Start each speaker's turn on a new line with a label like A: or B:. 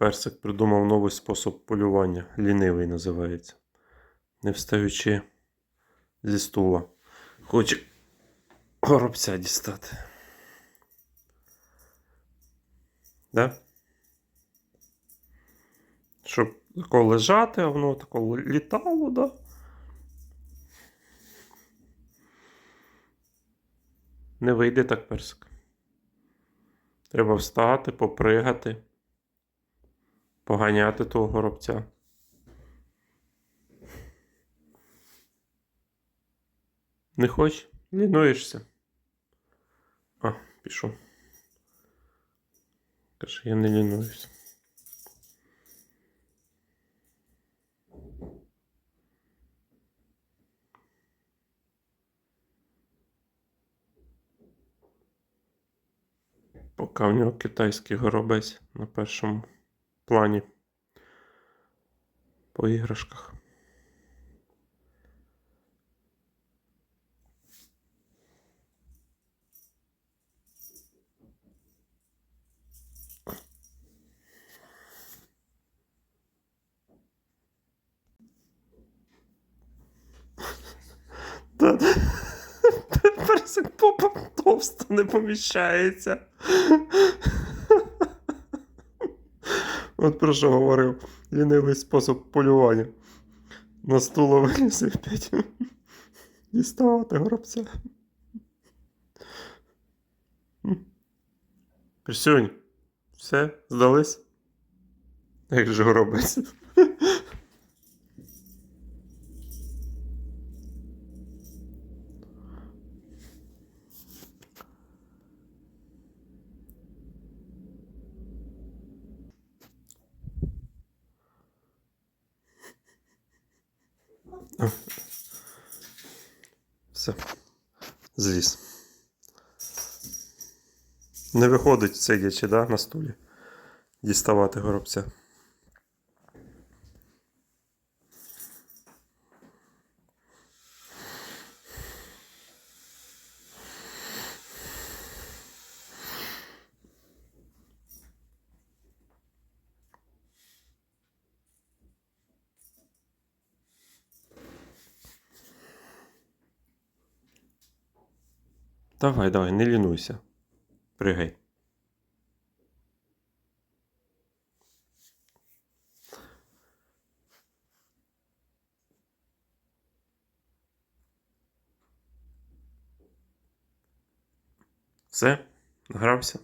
A: Персик придумав новий спосіб полювання. Лінивий називається. Не встаючи зі стула. Хоче горобця дістати. Да? Щоб тако лежати, а воно тако літало, да? Не вийде так персик. Треба встати, попригати, поганяти того горобця. Не хочеш? Лінуєшся. А, пішов. Каже, я не лінуюсь. Поки в нього китайський горобець на першому плані по іграшках. Персик попа товсто не поміщається. От про що говорив лінивий спосіб полювання. На стуло виліз опять діставати горобця. Присюнь, все, здались? Як же горобець? Все. Зліз. Не виходить сидячи, да, на стулі. Діставати горобця. Давай, давай, не лінуйся. Пригай. Все, награвся.